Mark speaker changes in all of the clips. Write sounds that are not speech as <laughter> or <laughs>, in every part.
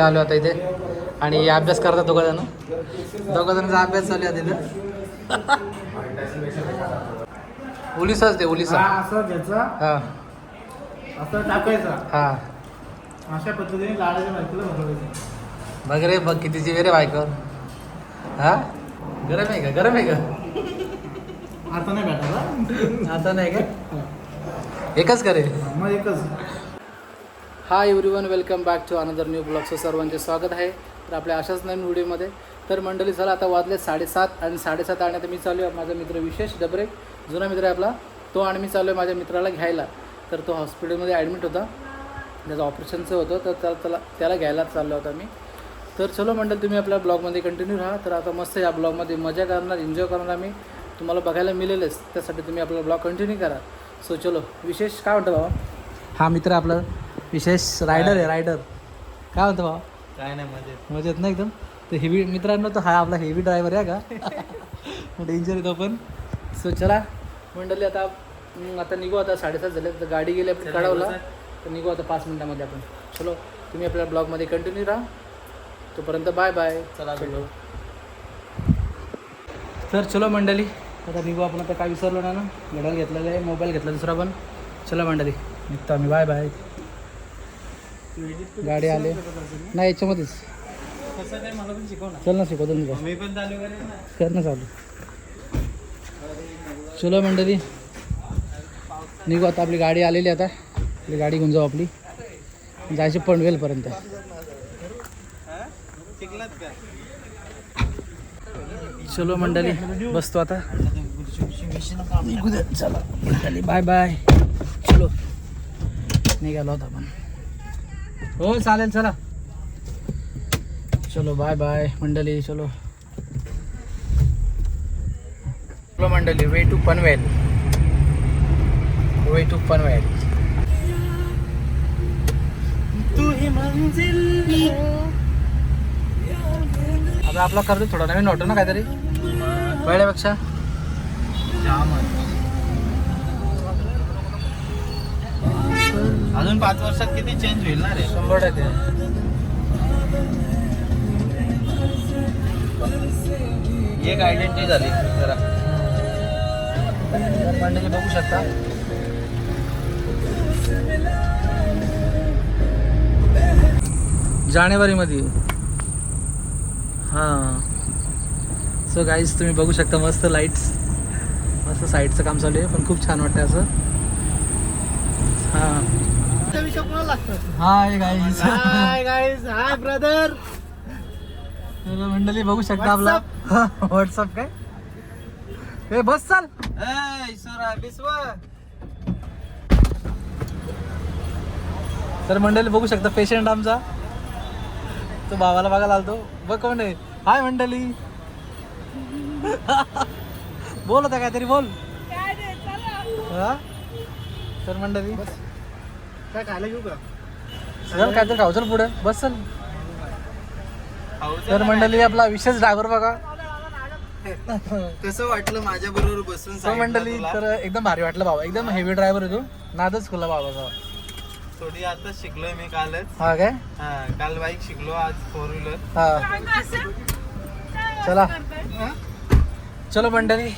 Speaker 1: आलो आता इथे. आणि अभ्यास करतात दोघं जण दोघं जणांचा अभ्यास चालू आहे तिथं <laughs> उलिसाच ते उलिसा.
Speaker 2: हा असं घ्यायचा.
Speaker 1: हा.
Speaker 2: असं टाकायचा.
Speaker 1: हा.
Speaker 2: अशा पद्धतीने लाडाच्या बायकोला भरवायचं
Speaker 1: बघ रे बघ किती जीव आहे रे बायको. हा? गरम आहे का? गरम आहे का?
Speaker 2: आता नाही भेटायला
Speaker 1: आता नाही का? एकच करे
Speaker 2: मग एकच.
Speaker 1: Hi everyone welcome back to another new ब्लॉगचं सर्वांचे स्वागत आहे. तर आपल्या अशाच नवीन व्हिडिओमध्ये. तर मंडळी झालं आता वाजले साडेसात आणि साडेसात आणि आता मी चालू आहे माझा मित्र विशेष डबरे जुना मित्र आहे आपला. तो आणि मी चालू आहे माझ्या मित्राला घ्यायला. तर तो हॉस्पिटलमध्ये ॲडमिट होता. त्याचं ऑपरेशनचं होतं. तर त्याला त्याला त्याला घ्यायला चाललो होता मी तर चलो मंडळ तुम्ही आपल्या ब्लॉगमध्ये कंटिन्यू राहा. तर आता मस्त या ब्लॉगमध्ये मजा करणार एन्जॉय करणार आम्ही. तुम्हाला बघायला मिळेलच. त्यासाठी तुम्ही आपला ब्लॉग कंटिन्यू करा. सो चलो. विशेष काय म्हणतो बाबा हा मित्र आपला विशेष रायडर आहे रायडर काय म्हणतो बाबा
Speaker 2: काय नाही मजेत.
Speaker 1: मजेत ना एकदम? तर हेवी मित्रांनो तर हा आपला हेवी ड्रायव्हर आहे का? <laughs> डेंजर येतो पण. सो चला. मंडळी आता हम्म, आता निघू आता साडेसात झाले. तर गाडी गेली आपण कळवला तर निघू आता पाच मिनिटामध्ये आपण. चलो तुम्ही आपल्या ब्लॉगमध्ये कंटिन्यू राहा. तोपर्यंत बाय बाय
Speaker 2: चला,
Speaker 1: चलो. तर चलो मंडळी. आता निघू आपण आता काय विसरलो ना? ना घेतलेलं आहे मोबाईल घेतला दुसरा पण. चला मंडळी. निघतो आम्ही. बाय बाय गाडी आले. नाही याच्यामध्येच. चल ना शिकवतो मी
Speaker 2: पण
Speaker 1: कर ना चालू. चलो मंडळी. निघू आता आपली गाडी आलेली आता. आपली गाडी घेऊन जाऊ आपली. जायची पनवेलपर्यंत. चलो मंडळी बसतो आता. निघू दे चला. मंडळी बाय बाय चलो. निघालो आता आपण. हो चालेल चला. चलो बाय बाय मंडळी चलो. चलो मंडळी way to Panvel way to Panvel
Speaker 2: तू ही. मंजिल
Speaker 1: आता आपला करतो थोडा नवीन वाटतो ना काहीतरी? वेळेपेक्षा?
Speaker 2: अजून पाच वर्षात किती चेंज होईल ना रे?
Speaker 1: शंभर टक्के.
Speaker 2: एक आयडेंटिटी झाली जरा.
Speaker 1: मंडळी बघू शकता. जानेवारीमध्ये. हां. सो गाईज तुम्ही बघू शकता मस्त लाईट्स मस्त साईडचं काम चालू आहे पण खूप छान वाटतं असं. हां. Hi guys
Speaker 2: hi guys hi brother
Speaker 1: मंडळी बघू शकता आपला. व्हॉट्सअप काय? ए बस चाल. तर मंडळी बघू शकता पेशंट आमचा. तो भावाला बघायला आलतो. बघ कोण आहे. हाय मंडळी. बोल होता काहीतरी बोल. हा? तर मंडळी
Speaker 2: काय खायला घेऊ का?
Speaker 1: चल काहीतरी खाऊ चल पुढे. बस चल. तर मंडळी आपला विशेष ड्रायव्हर बघा.
Speaker 2: कसं वाटलं माझ्या बरोबर बसून
Speaker 1: तर मंडळी तर एकदम भारी वाटलं बाबा एकदम हेवी ड्रायव्हर आहे तू. नादच खुला बाबाचा
Speaker 2: थोडी आता शिकलोय मी कालच.
Speaker 1: हा काय?
Speaker 2: हा काल बाईक शिकलो आज फोर व्हीलर
Speaker 1: हा. चला. चलो मंडळी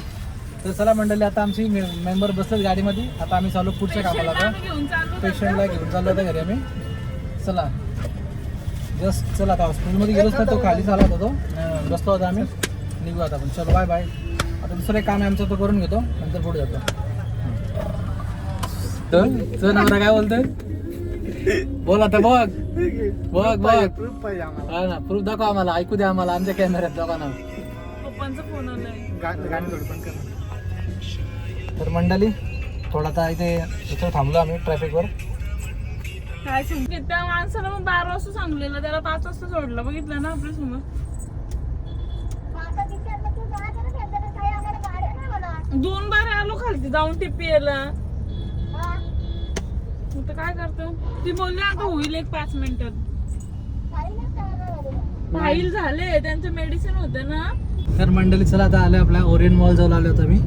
Speaker 1: तर चला मंडळी आता आमची मेंबर बसलेत गाडीमध्ये. आता आम्ही चालू पुढच्या कामाला आता. पेशंटला घेऊन चाललो होता घरी आम्ही. चला. जस्ट चला आता हॉस्पिटलमध्ये गेलोच ना तो खाली चालला होता. तो बसलो होता आम्ही. निघू आता आपण. चलो बाय बाय आता दुसरं एक काम आहे आमचं तो करून घेतो. नंतर पुढे जातो. तर? तुझा नवरा काय बोलतोय? बोल आता बघ. बघ बघ.
Speaker 2: प्रूफ पाहिजे आम्हाला.
Speaker 1: हा ना प्रूफ दाखव आम्हाला. ऐकू द्या आम्हाला आमच्या कॅमेऱ्यात दोघांना.
Speaker 3: पप्पांचा फोन आलाय.
Speaker 2: गा- गाडी थोडी पण कर
Speaker 1: तर मंडळी थोडा आता इथे इथं थांबलो आम्ही ट्रॅफिकवर
Speaker 3: काय सांग? त्या माणसाला मग बारा वाजता सांगलेलं त्याला पाच वाजता सोडलं. बघितलं ना आपल्यासमोर? दोन बार आलो खालती जाऊन टिप्पी यायला आता काय करतो? ती बोलली आता होईल एक पाच मिनिटात फाईल झाले त्यांचं मेडिसिन होतं ना.
Speaker 1: तर मंडळी चला आता आलो आपल्या ओरियन मॉल जाऊन आलो होतो आम्ही.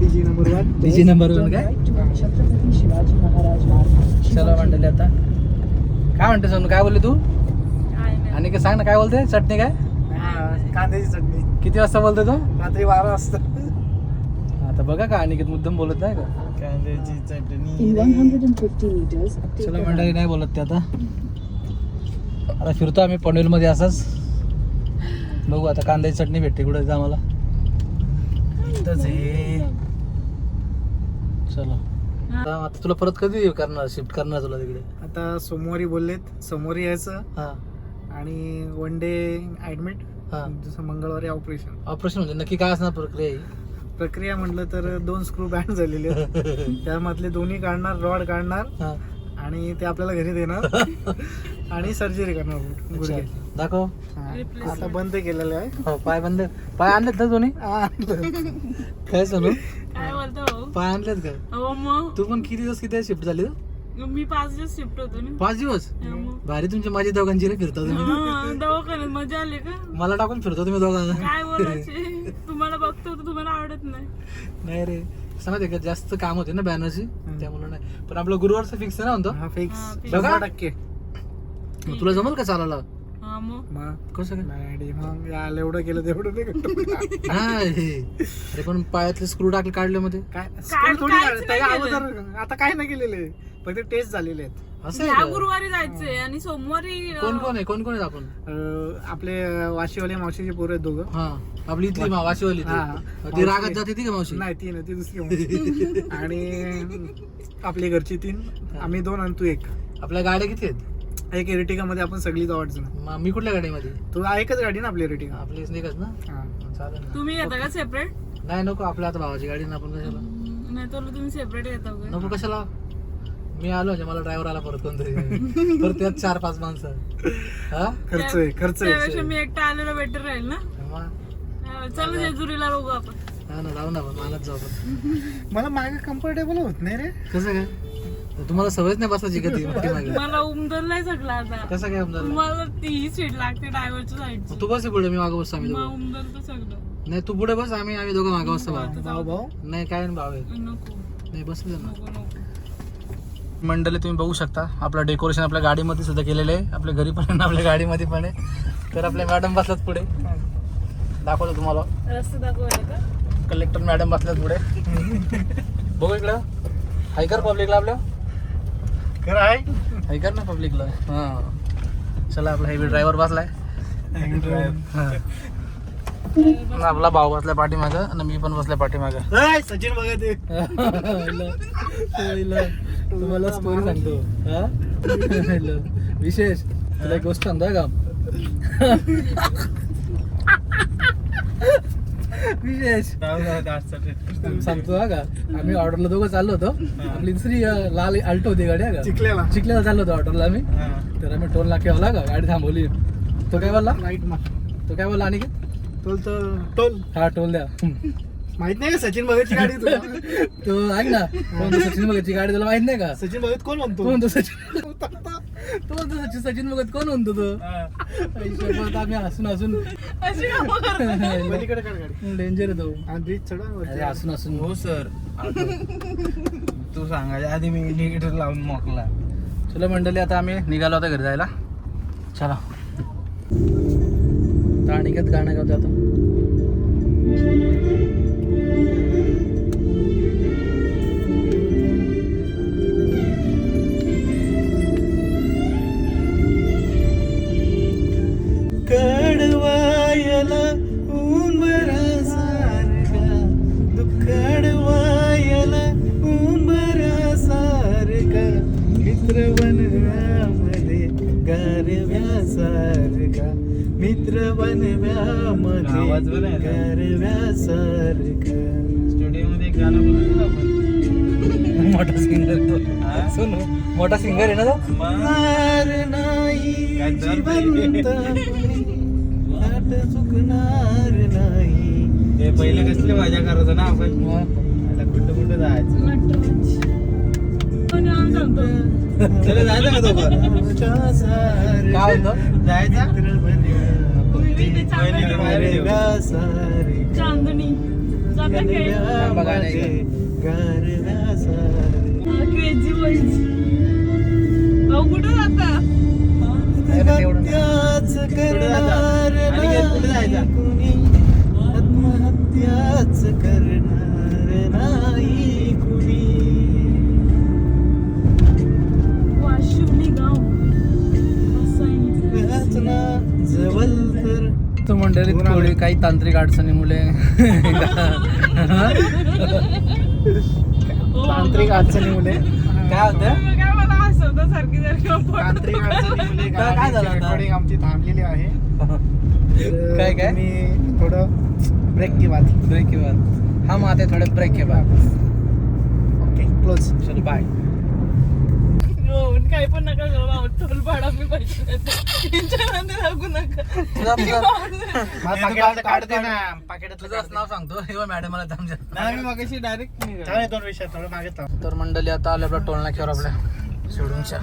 Speaker 2: DG number one
Speaker 1: DG number one काय? चला मंडळी आता. काय म्हणते सोनू काय बोलली तू?
Speaker 3: नाही.
Speaker 1: काय सांग ना काय बोलते? चटणी काय?
Speaker 2: हा, कांद्याची चटणी.
Speaker 1: किती वाजता बोलते तू?
Speaker 2: रात्री बारा वाजता.
Speaker 1: आता बघा का अनिकेत मुद्दाम बोलत नाही का?
Speaker 2: कांद्याची चटणी.
Speaker 4: 150 meters, take
Speaker 1: चला मंडळी नाही बोलत ते आता. आता फिरतो आम्ही पनवेलमध्ये असंच. बघू आता कांद्याची चटणी भेटते कुठे आम्हाला चला. आता तुला परत कधी करणार शिफ्ट करणार तुला तिकडे?
Speaker 2: आता सोमवारी बोललेत सोमवारी यायचं.
Speaker 1: हा.
Speaker 2: आणि वन डे ऍडमिट
Speaker 1: हा.
Speaker 2: जसं मंगळवारी ऑपरेशन
Speaker 1: ऑपरेशन म्हणजे नक्की काय असणार प्रक्रिया ही?
Speaker 2: प्रक्रिया म्हटलं तर दोन स्क्रू बँड झालेले आहेत. <laughs> त्यामधले दोन्ही काढणार रॉड काढणार.
Speaker 1: हा.
Speaker 2: आणि ते आपल्याला घरी देणार. <laughs> आणि सर्जरी करणार. गुडघे.
Speaker 1: दाखव.
Speaker 2: हा. आता बंद केलेलं आहे.
Speaker 1: हो पाय बंद. पाय आणलेत ना दोन्ही?
Speaker 2: हा.
Speaker 1: काय सांगू पाय आणलेत का?
Speaker 3: हो मग.
Speaker 1: तू पण किती दिवस किती शिफ्ट झाली?
Speaker 3: मी पाच दिवस शिफ्ट होतो ना.
Speaker 1: पाच दिवस. भारी तुमची माझी दोघांची रे फिरता तुम्ही.
Speaker 3: हा, दवाखान्यात मजा आली का?
Speaker 1: मला टाकून फिरतो तुम्ही दोघांना
Speaker 3: काय बोलायचे? तुम्हाला बघतो तर तुम्हाला आवडत नाही.
Speaker 1: नाही रे. सांगते का जास्त काम होते ना बॅनरची त्यामुळे नाही. पण आपलं गुरुवारचं फिक्स आहे ना म्हणतो?
Speaker 2: हा फिक्स टक्के.
Speaker 1: तुला जमल का चालायला?
Speaker 3: मग
Speaker 1: कसं काय
Speaker 2: नाही मग याला एवढं केलं तेवढं नाही करतो.
Speaker 1: नाही अरे पण पायातले स्क्रू टाकले काढले मध्ये
Speaker 2: काय स्कूल थोडी
Speaker 3: काहीच
Speaker 2: आहे.
Speaker 3: नाही
Speaker 2: त्याच्या
Speaker 3: केलं.
Speaker 2: अगोदर आता काय नाही केलेले फक्त टेस्ट झालेले आहेत
Speaker 1: असं आहे का?
Speaker 3: गुरुवारी जायचंय आणि सोमवारी अं,
Speaker 1: कोण कोण आहे कोण कोण आहेत आपण
Speaker 2: अं, आपले अं, वाशीवाले मावशीचे पोरं आहेत दोघं
Speaker 1: हा आपली इथली मा- वाशीवाली ती.
Speaker 2: हा.
Speaker 1: ती. रागात जाते ती का मावशी
Speaker 2: नाही ती नाही ती दुसरी. <laughs> आणि आपली घरची तीन आम्ही दोन आणि तू एक
Speaker 1: आपल्या गाड्या किती आहेत
Speaker 2: एक एरिटिका मध्ये आपण सगळी जाऊ अडचण
Speaker 1: मी कुठल्या गाडीमध्ये?
Speaker 2: तू एकच गाडी ना आपली एरिटिका.
Speaker 1: आपली स्नेकच ना?
Speaker 2: हा.
Speaker 1: चालेल ना.
Speaker 3: तुम्ही येता का सेपरेट
Speaker 1: नाही नको आपल्या आता भावाची गाडी ना आपण कशाला?
Speaker 3: नाही तर तुम्ही सेपरेट येता का
Speaker 1: नको कशाला? मी आलो म्हणजे मला ड्रायव्हर आला परत कोणतरी. परत त्यात चार पाच माणसं. हा?
Speaker 2: खर्च आहे खर्च आहे.
Speaker 3: त्यापेक्षा मी एकटा आलेला बेटर राहील ना?
Speaker 1: मग,
Speaker 3: हा, चल जेजुरीला बघू आपण.
Speaker 1: हा ना जाऊ ना आपण मानत जाऊ आपण.
Speaker 2: मला मागे कम्फर्टेबल होत नाही रे.
Speaker 1: कसं काय? तुम्हाला सवयच नाही बसायची का ती पाठीमागे
Speaker 3: मला उमदरलाय सगळं आता.
Speaker 1: कसं काय समजा
Speaker 3: मला ती सीट लागते ड्रायव्हरच्या साईडची
Speaker 1: तू बस पुढे मी मागं बसतो आम्ही
Speaker 3: मग
Speaker 1: दोघं.
Speaker 3: उमदरचं सगळं.
Speaker 1: नाही तू पुढे बस आम्ही आम्ही दोघं मागं बसतो भाऊ
Speaker 2: भाऊ भाऊ?
Speaker 1: नाही काय नाही भाव आहे.
Speaker 3: नको.
Speaker 1: नाही बसले ना.
Speaker 3: नको नको.
Speaker 1: मंडळी तुम्ही बघू शकता. आपलं डेकोरेशन आपल्या गाडीमध्ये सुद्धा केलेलं आहे. आपल्या घरी पण आपल्या गाडीमध्ये पण आहे. तर आपल्या मॅडम बसल्यात पुढे. दाखवतो तुम्हाला.
Speaker 3: रस्ते दाखवायला का?
Speaker 1: कलेक्टर मॅडम बसल्यात पुढे. बघू इकडं. हायकर पब्लिकला आपल्या
Speaker 2: खरं आहे?
Speaker 1: हायकर ना पब्लिकला हां. चला आपला हेवी ड्रायव्हर बसलाय. हां. आपला भाऊ बसलाय पाठीमागं आणि मी पण बसलाय पाठीमागं.
Speaker 2: हाय, सचिन बघा ते.
Speaker 1: तुम्हाला स्टोरी सांगतो. हा? विशेष. तुला एक गोष्ट सांगतो का? विशेष. सांगतो हा का? आम्ही ऑर्डरला दोघं चाललो होतो. आपली दुसरी लाल अल्टो होती गाडी का?
Speaker 2: चिखल्याला.
Speaker 1: चिखल्याला चाललो होतो ऑर्डरला आम्ही. तर आम्ही टोल नाके आला का गाडी थांबवली. तो काय बोलला?
Speaker 2: राईट मा
Speaker 1: तो काय बोलला आणि
Speaker 2: टोल तर टोल.
Speaker 1: हा टोल द्या.
Speaker 2: माहीत नाही का सचिन भगतची गाडी तुला?
Speaker 1: तो ऐक ना सचिन भगतची गाडी तुला माहीत नाही का?
Speaker 2: सचिन भगत कोण म्हणतो?
Speaker 1: म्हणतो सचिन? तो म्हणतो सचिन सचिन भगत कोण म्हणतो तो? आम्ही हसून हसून. <laughs> डेंजर आहे तो.
Speaker 2: आणि ब्रिज चढा.
Speaker 1: हसून हसून.
Speaker 5: हो सर. तू सांगायच्या आधी मी इंडिकेटर लावून मोकला.
Speaker 1: चला मंडळी आता आम्ही निघालो होता घरी जायला. चला. तर अनिकेत गाणं गावते आता.
Speaker 5: ना?
Speaker 2: गारव्यासारखा.
Speaker 5: स्टुडिओ मध्ये एक गाणं बोलतो ना आपण. <laughs>
Speaker 1: मोठा सिंगर तो.
Speaker 5: हा?
Speaker 1: सुन मोठा सिंगर आहे ना तो?
Speaker 2: मार नाही जिवंत <laughs> चुकणार नाही.
Speaker 5: ते पहिले कसले मजा करायचो ना आपण? आता कुठं कुठं जायचं? चला जायचं <laughs> का
Speaker 1: म्हणतो?
Speaker 5: जायचं
Speaker 3: ते चांदणी. क्रेझी बॉईज भाऊ कुठं जाता?
Speaker 5: आत्महत्याच वाचना जवळ तर
Speaker 1: तो मंडळीत थोडी काही तांत्रिक अडचणीमुळे
Speaker 3: ओ,
Speaker 2: तांत्रिक अडचणीमुळे
Speaker 5: काय होतं?
Speaker 3: मग सारखी आपण.
Speaker 2: तांत्रिक अडचणीमुळे
Speaker 5: काय- काय झालं?
Speaker 2: रेकॉर्डिंग आमची थांबलेली आहे.
Speaker 5: काय- काय?
Speaker 2: मी थोडं ब्रेक की बात
Speaker 1: ब्रेक के बाद हम आते थोड़े ब्रेक के बाद
Speaker 2: ओके क्लोज
Speaker 1: चल बाय
Speaker 3: हो, काही पण नका करू टोल भाडा मी पैसे देतो. नादी लागू नका. <laughs>
Speaker 2: काढते ना पाकिटातलं
Speaker 1: तुझं नाव सांगतो हे मॅडम मला
Speaker 5: नाही मी मगाशी डायरेक्ट
Speaker 2: दोन विषय थोडं मागे थांब.
Speaker 1: तर मंडळी आता आले आपल्या टोल नाक्यावर आपल्या शिवडूनच्या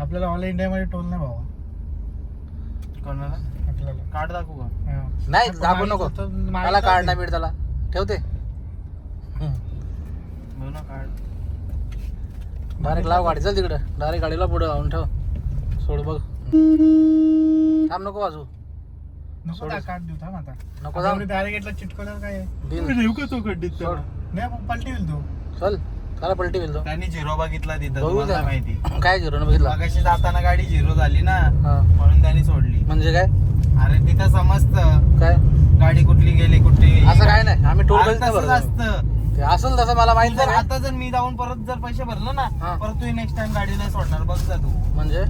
Speaker 2: आपल्याला ऑल इंडियामध्ये टोल नाही भावा.
Speaker 5: कोणाला?
Speaker 2: आपल्याला.
Speaker 5: कार्ड दाखवू का?
Speaker 2: हा.
Speaker 1: नाही दाखवू नको. मला कार्ड. नाही भेट त्याला. ठेवते.
Speaker 5: ना कार्ड
Speaker 1: डायरेक्ट लाव गाडी चल तिकडे. डायरेक्ट गाडीला पुढे लावून ठेव. सोड बघ. थांब नको वाजू
Speaker 2: नको
Speaker 1: सोड.
Speaker 2: त्या कार्ड देऊ थांब आता.
Speaker 1: नको
Speaker 2: बॅरिगेटला चिटकवल्यावर काय? आहे?
Speaker 1: बिल
Speaker 2: नेऊ का तो खड्डीत
Speaker 1: सोड.
Speaker 2: नाही आपण पलटी होईल तो.
Speaker 1: चल. त्याला पलटी होईल तो.
Speaker 5: त्यांनी झिरो बघितला तिथं
Speaker 1: बघू
Speaker 5: तुम्हाला
Speaker 1: द्या.
Speaker 5: माहिती. <clears throat>
Speaker 1: काय झिरो बघितला?
Speaker 5: मगाशी जाताना गाडी झिरो झाली ना
Speaker 1: हा.
Speaker 5: म्हणून त्यांनी सोडली.
Speaker 1: म्हणजे काय?
Speaker 5: अरे तिथं समजतं.
Speaker 1: काय?
Speaker 5: गाडी कुठली गेली कुठली
Speaker 1: असं काय नाही. आम्ही टोल
Speaker 5: तसंच
Speaker 1: भरत
Speaker 5: असतं.
Speaker 1: ते असेल तसं मला माहीत
Speaker 5: जर
Speaker 1: नाही.
Speaker 5: आता जर मी जाऊन परत जर पैसे भरलो ना
Speaker 1: हा.
Speaker 5: परत तू नेक्स्ट टाइम गाडी नाही सोडणार बघ जा तू.
Speaker 1: म्हणजे?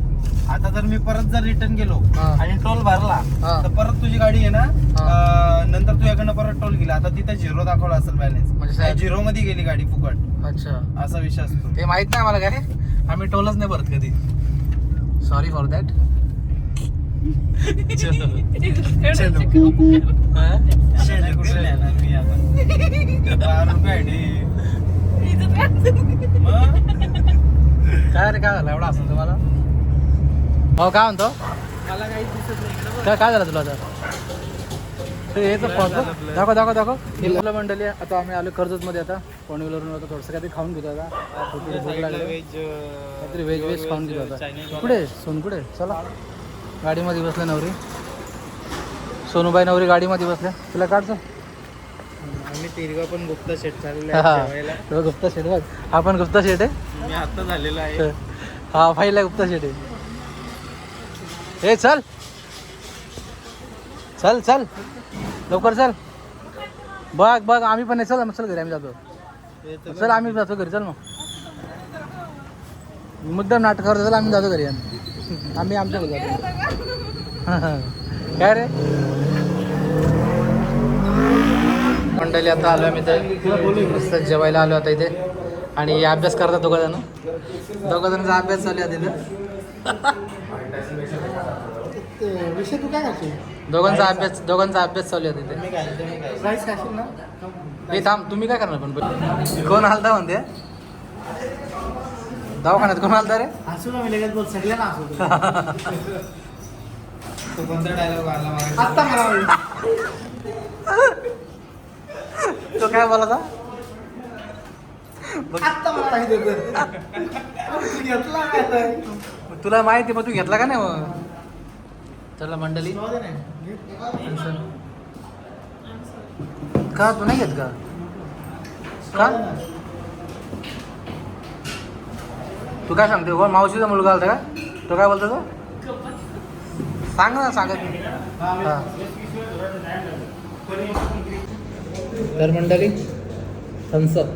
Speaker 5: आता जर मी परत जर रिटर्न गेलो
Speaker 1: हा.
Speaker 5: आणि टोल भरला
Speaker 1: हा.
Speaker 5: तर परत तुझी गाडी आहे ना अं, नंतर तुझ्याकडनं परत टोल गेला. आता तिथे झिरो दाखवला असेल बॅलन्स
Speaker 1: म्हणजे साहेब-
Speaker 5: झिरो मध्ये गेली गाडी फुकट.
Speaker 1: अच्छा.
Speaker 5: असा विषय असतो.
Speaker 1: ते माहीत नाही मला काय आम्ही टोलच नाही भरत कधी. सॉरी फॉर दॅट
Speaker 2: चलो.
Speaker 5: शेले कुठे नेणार मी आता बारा रुपये आहे रे. मग?
Speaker 1: काय रे काय झालं? एवढा असेल तुम्हाला हो काय म्हणतो?
Speaker 2: मला काही दिसत नाही
Speaker 1: काय काय झालं तुला आता? ते हे तर पाहतो दाखव दाखव दाखव. मुलं मंडळी. आता आम्ही आलो कर्जत मध्ये आता पनवेलवरून आता थोडंसं काहीतरी खाऊन घेतो आता. काहीतरी व्हेज व्हेज खाऊन घेतो आता. कुठे सोन कुठे चला. गाडीमध्ये बसल्या नवरी. सोनूबाई नवरी गाडीमध्ये बसल्या. तुला काढतो.
Speaker 5: आम्ही तिरगा पण गुप्ता सेट चाललेला
Speaker 1: हा. गुप्ता शेट बघ. हा पण गुप्ता शेट आहे?
Speaker 5: मी आता झालेला आहे.
Speaker 1: हा फाईला गुप्ता शेट आहे. हे चल. चल चल. लवकर चल. बघ बघ. आम्ही पण नाही. चल मग चल घरी आम्ही जातो. चल. आम्ही जातो घरी. चल मग. मुद्दाम नाटक करतो. चल आम्ही जातो घरी. आम्ही आम्ही आमच्या जातो. काय रे? मंडळी आता आलो आम्ही इथे. मस्त जेवायला आलो आता इथे. आणि अभ्यास करतात दोघं जण दोघं जणांचा अभ्यास चालू आहे तिथे
Speaker 2: विषय तू काय
Speaker 1: दोघांचा अभ्यास दोघांचा अभ्यास चालू आहे तिथे हे थांब तुम्ही काय करणार पण? कोण आलता म्हणते? दवाखान्यात कोण आलता रे?
Speaker 2: हसू ना मी लगेच बोल सगळ्यांना हसू. <laughs>
Speaker 5: तो कोणता डायलॉग आला मला?
Speaker 2: आत्ता मला
Speaker 1: तो काय बोलाचा
Speaker 2: आत्ता मला माहिती होतं. तू घेतला काय?
Speaker 1: तुला माहिती मग तू घेतला का नाही मग? चला मंडळी.
Speaker 2: ना.
Speaker 1: का? तू नाही घेत का? का? तू काय सांगते कोण? मावशीचा मुलगा आलता का? तो काय बोलतो तो? सांग ना सांगत हा. तर मंडळी थम्सअप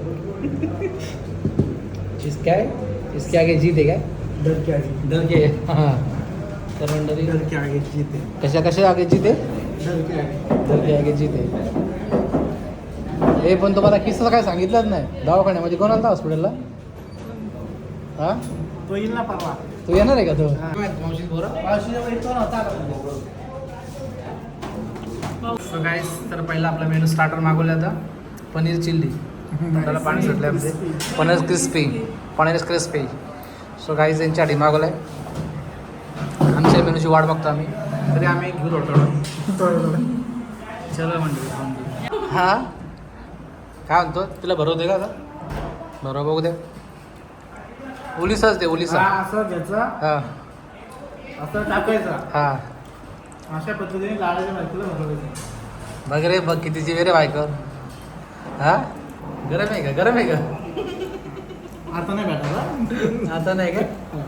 Speaker 1: इसके आहे इसके आगे जीत आहे काय?
Speaker 2: डर के आगे
Speaker 1: डर के हां। तर मंडळी
Speaker 2: डर के आगे जीते
Speaker 1: कशा कशा आगे जीत आहे
Speaker 2: डर के आगे।
Speaker 1: डर के आगे जीत आहे हे पण तुम्हाला किस्सा काय सांगितलंच नाही. दवाखान्यामध्ये कोण आलता हॉस्पिटलला हा?
Speaker 2: तो येईल ना परवा.
Speaker 1: तू येणार आहे का तो?
Speaker 2: हा.
Speaker 1: सो गाईस तर पहिला आपला मेनू स्टार्टर मागवला आता पनीर चिल्ली. त्याला पाणी सुटलं आमचे paneer crispy paneer crispy so guys यांच्यासाठी मागवलं आहे आमच्या मेनूची वाट बघतो आम्ही. तरी आम्ही घेऊ थोडं थोडं चला म्हणजे हा? काय म्हणतो? तुला भरवते का आता? भरवा बघू दे ओलिसाच दे ओलिसा.
Speaker 2: हा असं घ्यायचा.
Speaker 1: हा.
Speaker 2: असं टाकायचा.
Speaker 1: हा.
Speaker 2: अशा पद्धतीने लाडाच्या बायकोला भरवायचं
Speaker 1: बघ रे बघ किती जीव रे बायकर हा? गरम आहे का? गरम आहे का?
Speaker 2: आता नाही भेटत
Speaker 1: आता नाही का?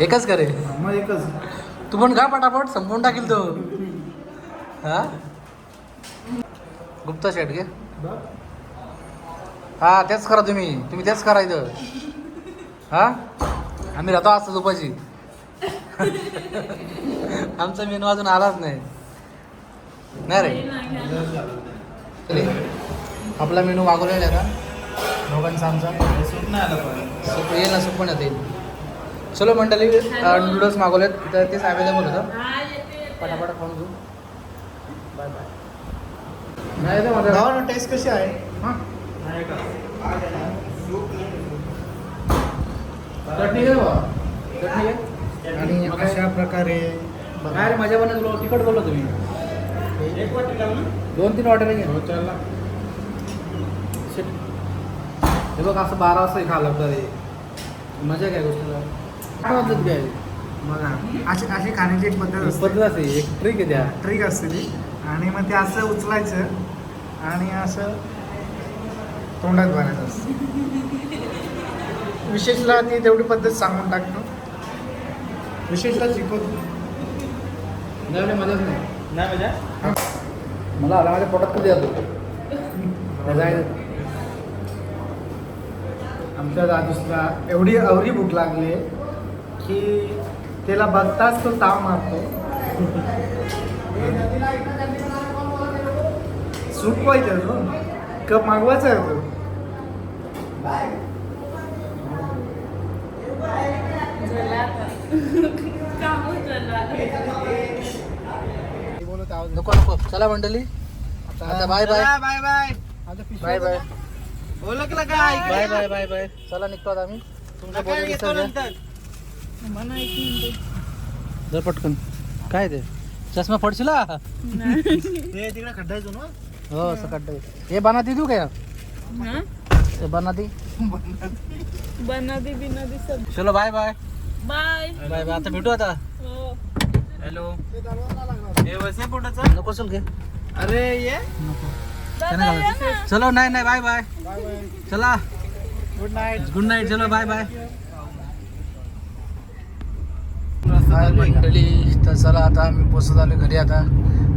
Speaker 1: एकच करे?
Speaker 2: मग एकच.
Speaker 1: तू पण खा पटापट संपवून टाकील तो. हा? गुप्ता शेट घे.
Speaker 2: बघ.
Speaker 1: हा तेच करा तुम्ही. तुम्ही तेच करा इथं. हा? आम्ही राहतो असतो दुपाची आमचा मेनू अजून आलाच नाही. नाही रे. तरी आपला मेनू मागवलेला आहे का दोघांचा आमचा.
Speaker 5: सूट नाही आलं पण
Speaker 1: सूप येईल ना सूप पण येते चलो मंडळी नूडल्स मागवलेत. तर तेच अवेलेबल होतं. पटापट खाऊन घेऊ. बाय बाय नाही
Speaker 2: टेस्ट कशी आहे?
Speaker 1: हां?
Speaker 2: आहे का?
Speaker 1: चटणी घे बा चटणी घे. आणि
Speaker 2: अशा प्रकारे
Speaker 1: काय रे माझ्या बनत लो तिकट बोललो तुम्ही.
Speaker 2: एक वाटी लावून
Speaker 1: दोन तीन वाटे घे.
Speaker 2: हो चला
Speaker 1: Shit. हे बघ असं बारा वाजता खा लागतं मजा काय गोष्टीला काय म्हणतात काय?
Speaker 2: बघा अशी अशी खाण्याची एक पद्धत असते.
Speaker 1: पद्धत असते एक ट्रिक आहे त्या.
Speaker 2: ट्रिक असते ती. आणि मग ते असं उचलायचं आणि असं तोंडात भरायचं असतं. विशेषला ती तेवढी पद्धत सांगून टाकतो. विशेषला शिकवतो.
Speaker 1: नाही मजाच नाही.
Speaker 5: नाही म्हणजे?
Speaker 1: मला आला माझ्या पोटात कधी जातो जायचं
Speaker 2: आमच्या दादूसला एवढी अवरी भूक लागली की त्याला बघताच तो ताव मारतो. सूप पाहिजे अजून? कप मागवायचा आहे तो
Speaker 1: नको नको चला मंडळी आता bye bye
Speaker 5: bye bye
Speaker 1: bye bye
Speaker 5: ओळखलं काय
Speaker 1: बाय बाय बाय बाय चला निघतो आता आम्ही. तुमचं
Speaker 5: घेतो. नंतर.
Speaker 1: जर पटकन. काय ते? चष्मा पडशील हा?
Speaker 2: ते <laughs> तिकडे खड्डायचो ना
Speaker 1: हो असं काढतोय हे बनाती देऊ काय? हे बनाती?
Speaker 3: बनादी बिनादी सब
Speaker 1: चलो bye bye
Speaker 3: bye.
Speaker 1: Bye bye. आता भेटू आता?
Speaker 3: हो.
Speaker 5: हॅलो. हे वसे पोटाचं
Speaker 1: नको चल घे
Speaker 5: अरे ये.
Speaker 1: चलो नाही नाही बाय बाय. चला.
Speaker 2: गुड नाईट
Speaker 1: गुड नाईट चलो बाय बाय. हाय मंडळी तर चला आता आम्ही पोचत आलो घरी आता.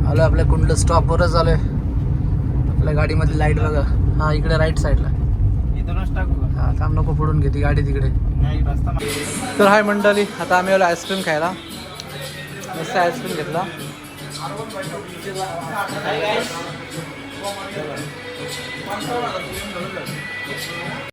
Speaker 1: आलो आपल्या कुंडल स्टॉपवरच आलोय. आपल्या गाडीमधली लाइट बघा. हा इकडे राईट साईडला हा थांब नको पडून घेते गाडी तिकडे. तर हाय मंडळी आता आम्ही आलो आईस्क्रीम खायला. मस्त आईस्क्रीम घेतला.